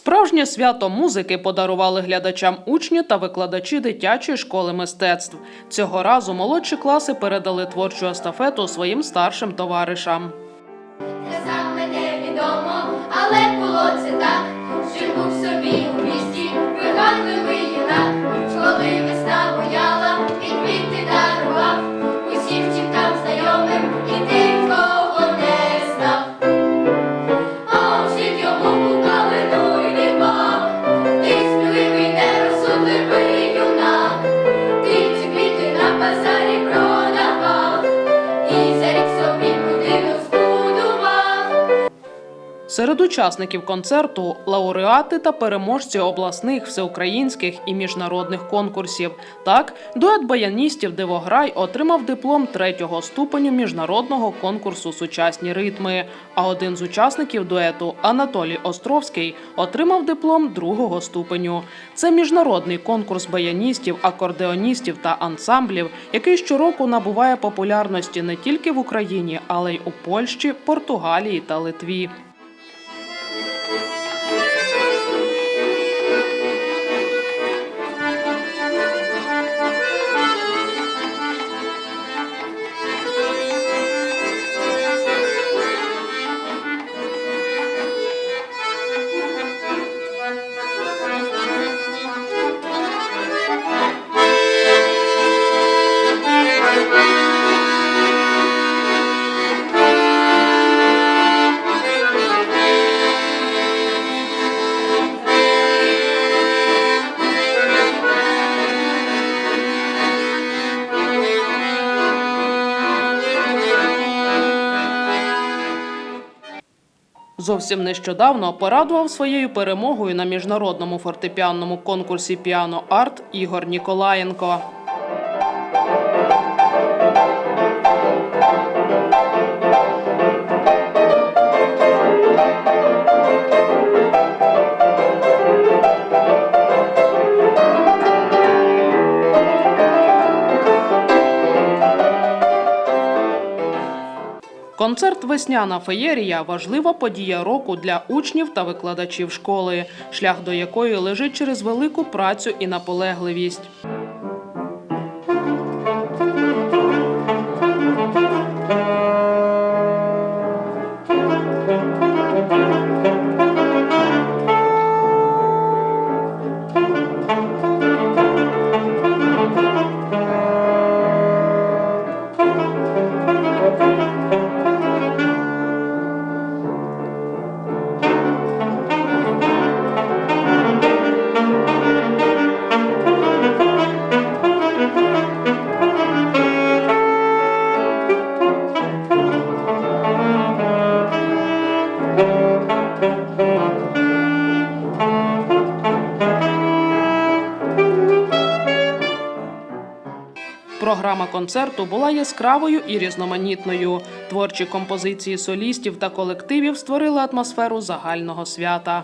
Справжнє свято музики подарували глядачам учні та викладачі дитячої школи мистецтв. Цього разу молодші класи передали творчу естафету своїм старшим товаришам. Саме невідомо, але було це так. Серед учасників концерту лауреати та переможці обласних, всеукраїнських і міжнародних конкурсів. Так, дует баяністів Дивограй отримав диплом третього ступеню міжнародного конкурсу Сучасні ритми. А один з учасників дуету Анатолій Островський отримав диплом другого ступеню. Це міжнародний конкурс баяністів, акордеоністів та ансамблів, який щороку набуває популярності не тільки в Україні, але й у Польщі, Португалії та Литві. Зовсім нещодавно порадував своєю перемогою на міжнародному фортепіанному конкурсі Піано Арт Ігор Ніколаєнко. Концерт Весняна феєрія важлива подія року для учнів та викладачів школи, шлях до якої лежить через велику працю і наполегливість. Програма концерту була яскравою і різноманітною. Творчі композиції солістів та колективів створили атмосферу загального свята.